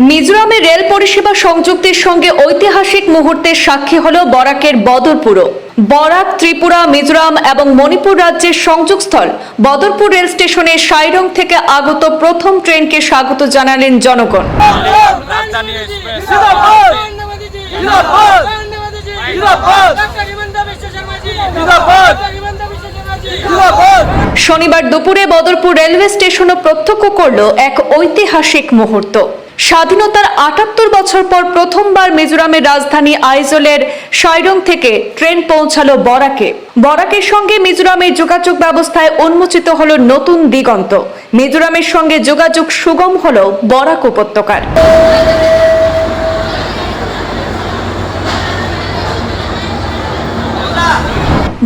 মিজোরামে rail পরিষেবা সংযুক্তির সঙ্গে ঐতিহাসিক মুহূর্তের সাক্ষী হল বরাকের বদরপুরও বরাক, ত্রিপুরা, মিজোরাম এবং মণিপুর রাজ্যের সংযোগস্থল বদরপুর রেল স্টেশনে সাইরং থেকে আগত প্রথম ট্রেনকে স্বাগত জানালেন জনগণ! শনিবার দুপুরে বদরপুর রেলওয়ে স্টেশনও প্রত্যক্ষ করল এক ঐতিহাসিক মুহূর্ত স্বাধীনতার আটাত্তর বছর পর প্রথমবার মিজোরামের রাজধানী আইজলের সাইরং থেকে ট্রেন পৌঁছালো বরাকে। বরাকের সঙ্গে মিজোরামের যোগাযোগ ব্যবস্থায় উন্মোচিত হল নতুন দিগন্ত। মিজোরামের সঙ্গে যোগাযোগ সুগম হল বরাক উপত্যকার।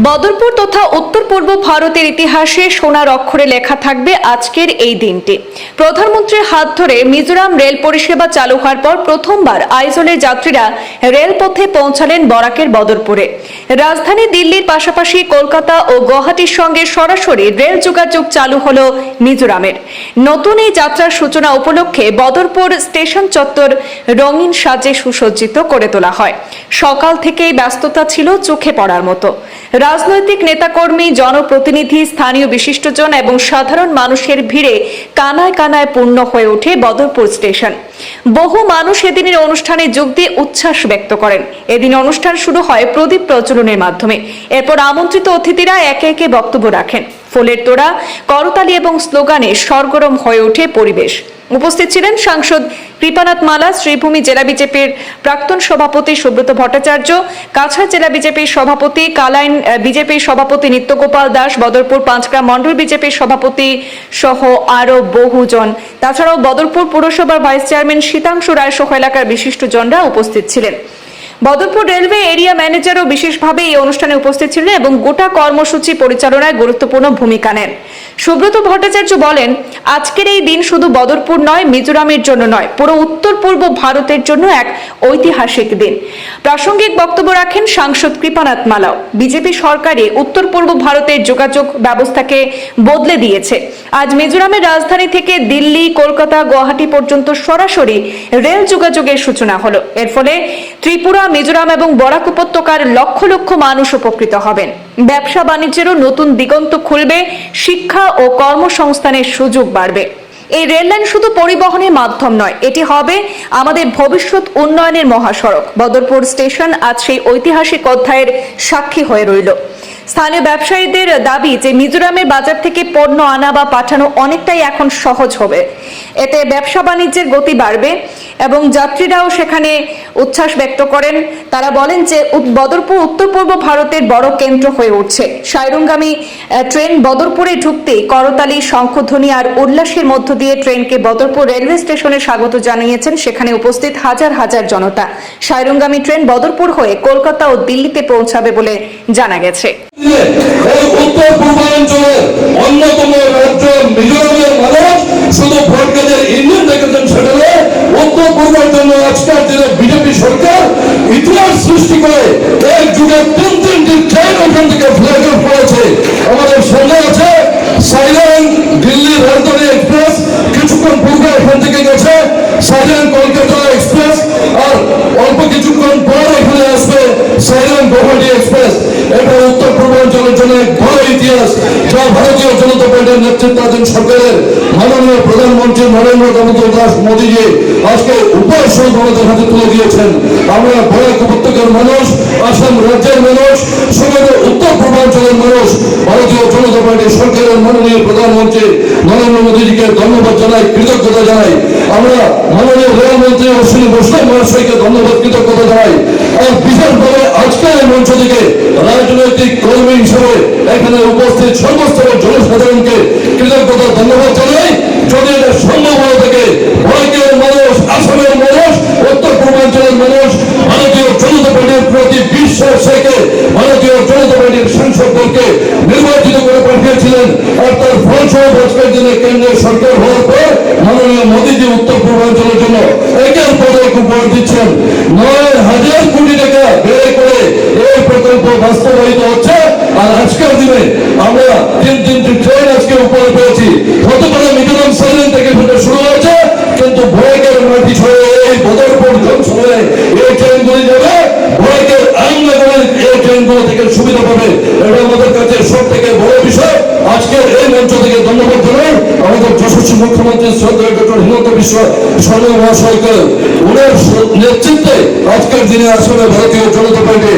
বদরপুর তথা উত্তর পূর্ব ভারতের ইতিহাসে সোনার অক্ষরে লেখা থাকবে আজকের এই দিনটি। প্রধানমন্ত্রীর হাত ধরে মিজোরাম রেল পরিষেবা চালু হওয়ার পর প্রথমবার আইজলের যাত্রীরা রেলপথে পৌঁছালেন বরাকের বদরপুরে। রাজধানী দিল্লির পাশাপাশি কলকাতা ও গুয়াহাটির সঙ্গে সরাসরি রেল যোগাযোগ চালু হল মিজোরামের। নতুন এই যাত্রার সূচনা উপলক্ষে বদরপুর স্টেশন চত্বর রঙিন সাজে সুসজ্জিত করে তোলা হয়। সকাল থেকেই ব্যস্ততা ছিল চোখে পড়ার মতো। রাজনৈতিক নেতাকর্মী, জনপ্রতিনিধি, স্থানীয় বিশিষ্টজন এবং সাধারণ মানুষের ভিড়ে কানায় কানায় পূর্ণ হয়ে ওঠে বদরপুর স্টেশন। বহু মানুষ এদিনের অনুষ্ঠানে যোগ দিয়ে উচ্ছ্বাস ব্যক্ত করেন। এদিন অনুষ্ঠান শুরু হয় প্রদীপ প্রচলনের মাধ্যমে। এরপর আমন্ত্রিত অতিথিরা একে একে বক্তব্য রাখেন। ফুলের তোড়া, করতালি এবং স্লোগানে সরগরম হয়ে ওঠে পরিবেশ। উপস্থিত ছিলেন সাংসদ কৃপানাথ মালা, শ্রীভূমি জেলা বিজেপির প্রাক্তন সভাপতি সুব্রত ভট্টাচার্য, কাছাড় জেলা বিজেপির সভাপতি কালাইন বিজেপির সভাপতি নিত্যগোপাল দাস, বদরপুর পাঁচগ্রাম মণ্ডল বিজেপির সভাপতি সহ আরও বহুজন। তাছাড়াও বদরপুর পুরসভার ভাইস চেয়ারম্যান শীতাংশু রায় সহ এলাকার বিশিষ্টজনরা উপস্থিত ছিলেন। বদরপুর রেলওয়ে এরিয়া ম্যানেজারও বিশেষভাবে এই অনুষ্ঠানে উপস্থিত ছিলেন এবং গোটা কর্মসূচি পরিচালনায় গুরুত্বপূর্ণ ভূমিকা নেন। সুব্রত ভট্টাচার্য বলেন, আজকের এই দিন শুধু বদরপুর নয়, মিজোরামের জন্য নয়, পুরো উত্তর পূর্ব ভারতের জন্য এক ঐতিহাসিক দিন। প্রাসঙ্গিক বক্তব্য রাখেন সাংসদ কৃপানাথ মালাও। বিজেপি সরকারে উত্তর পূর্ব ভারতের যোগাযোগ ব্যবস্থাকে বদলে দিয়েছে। আজ মিজোরামের রাজধানী থেকে দিল্লি, কলকাতা, গুয়াহাটি পর্যন্ত সরাসরি রেল যোগাযোগের সূচনা হলো। এর ফলে ত্রিপুরা, মিজোরাম এবং বরাক উপত্যকার লক্ষ লক্ষ মানুষ উপকৃত হবেন। ব্যবসা বাণিজ্যেরও নতুন দিগন্ত খুলবে, শিক্ষা ও কর্মসংস্থানের সুযোগ বাড়বে। এই রেললাইন শুধু পরিবহনের মাধ্যম নয়, এটি হবে আমাদের ভবিষ্যৎ উন্নয়নের মহাসড়ক। বদরপুর স্টেশন আজ সেই ঐতিহাসিক অধ্যায়ের সাক্ষী হয়ে রইল। স্থানীয় ব্যবসায়ীদের দাবি যে মিজোরামের বাজার থেকে পণ্য আনা বা পাঠানো অনেকটাই এখন সহজ হবে। এতে ব্যবসা বাণিজ্যের গতি বাড়বে এবং যাত্রীরাও সেখানে উচ্ছ্বাস ব্যক্ত করেন। তারা বলেন যে বদরপুর উত্তর পূর্ব ভারতের বড় কেন্দ্র হয়ে উঠছে। সাইরুঙ্গামী ট্রেন বদরপুরে ঢুকতেই করতালি, শঙ্খধ্বনি আর উল্লাসের মধ্য দিয়ে ট্রেনকে বদরপুর রেলওয়ে স্টেশনে স্বাগত জানিয়েছেন। সেখানে উপস্থিত হাজার হাজার জনতা। সাইরুঙ্গামী ট্রেন বদরপুর হয়ে কলকাতা ও দিল্লিতে পৌঁছাবে বলে জানা গেছে। এই উত্তর পূর্বাঞ্চলের অন্যতম রাজ্য মিজোরামের মানুষ শুধু ভোট কেন্দ্রের ইঞ্জিন দেখেছেন সেখানে উত্তর পূর্বের জন্য আজকের দিনে বিজেপি সরকার ইতিহাস সৃষ্টি করে। এক যুগে তিন নেতৃত্বাধীন সরকারের মাননীয় প্রধানমন্ত্রী নরেন্দ্র দামোদর দাস মোদীজি। আজকে উপাসন আমাদের হাতে তুলে দিয়েছেন। আমরা বরাক উপত্যকার মানুষ, আসাম রাজ্যের মানুষ সমগ্র উত্তর পূর্বাঞ্চলের মানুষ, ভারতীয় জনতা পার্টির সরকারের মাননীয় প্রধানমন্ত্রী নরেন্দ্র মোদীজিকে ধন্যবাদ জানাই, কৃতজ্ঞতা জানাই। আমরা মাননীয় রেলমন্ত্রী অশ্বিনী বৈষ্ণব মহাশয়কে ধন্যবাদ, কৃতজ্ঞতা জানাই। আর বিশেষভাবে আজকের এই মঞ্চ থেকে রাজনৈতিক কর্মী হিসেবে এখানে উপস্থিত সমস্ত জনসাধারণকে দলকে নির্বাচিত করে পাঠিয়েছিলেন। আর তার ফলস্বরূপ আজকের দিনে কেন্দ্রীয় সরকার হওয়ার পর মাননীয় মোদীজি উত্তর পূর্বাঞ্চলের জন্য একের পর এক উপহার দিচ্ছেন। নয় হাজার কোটি টাকা ব্যয় করে এই প্রকল্প বাস্তবায়িত ট্রেনগুলো সুবিধা পাবে। এটা আমাদের কাছে সব থেকে বড় বিষয়। আজকে এই মঞ্চ থেকে ধন্যবাদ জানাই। আমাদের যশস্বী মুখ্যমন্ত্রী শ্রদ্ধা ডক্টর হিমন্ত বিশ্ব শর্মা মহাশয়কে ওনার নেতৃত্বে আজকের দিনে আসলে ভারতীয় জনতা পার্টি।